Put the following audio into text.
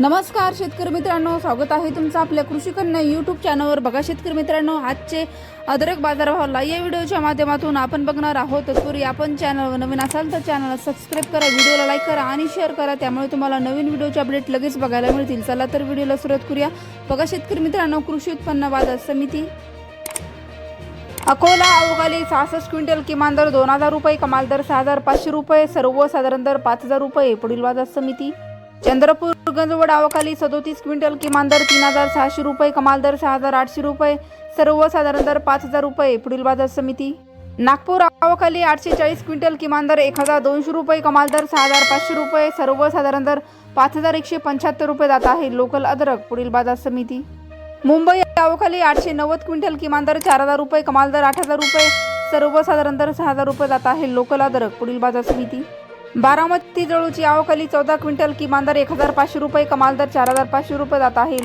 नमस्कार शेतकरी मित्रांनो. स्वागत आहे तुमचं आपल्या कृषी कन्या यूट्यूब चॅनलवर बघा शेतकरी मित्रांनो आजचे अदरक बाजारभावाला या व्हिडिओच्या माध्यमातून आपण बघणार आहोत. तत्पूर्वी आपण चॅनलवर नवीन असाल तर चॅनलला सबस्क्राईब करा व्हिडिओला लाईक करा आणि शेअर करा. त्यामुळे तुम्हाला नवीन व्हिडिओचे अपडेट लगेच बघायला मिळतील. चला तर व्हिडिओला सुरुवात करूया. बघा शेतकरी मित्रांनो कृषी उत्पन्न बाजार समिती. अकोला अवघाली सहासष्ट क्विंटल किमान दर दोन हजार रुपये कमाल दर सहा हजार पाचशे रुपये सर्वसाधारण दर पाच हजार रुपये पुढील बाजार समिती. चंद्रपूर गंजवड अवकाली सदोतीस क्विंटल किमान दर तीन हजार सहाशे रुपये कमाल दर सहा हजार आठशे रुपये सर्वसाधारण दर पाच हजार रुपये पुढील बाजार समिती. नागपूर आवाखाली आठशे चाळीस क्विंटल किमान दर एक हजार दोनशे रुपये कमाल दर सहा हजार पाचशे रुपये सर्वसाधारण दर पाच हजार एकशे पंच्याहत्तर रुपये जात आहे लोकल अद्रक पुढील बाजार समिती. मुंबई आवाखाली आठशे नव्वद क्विंटल किमान दर चार हजार रुपये कमाल दर आठ हजार रुपये सर्वसाधारण दर सहा हजार रुपये जात आहे लोकल अद्रक पुढील बाजार समिती. बारामती जळूची आवखाली चौदा क्विंटल किमान दर एक हजार पाचशे रुपये कमाल दर चार हजार पाचशे रुपये जात आहे.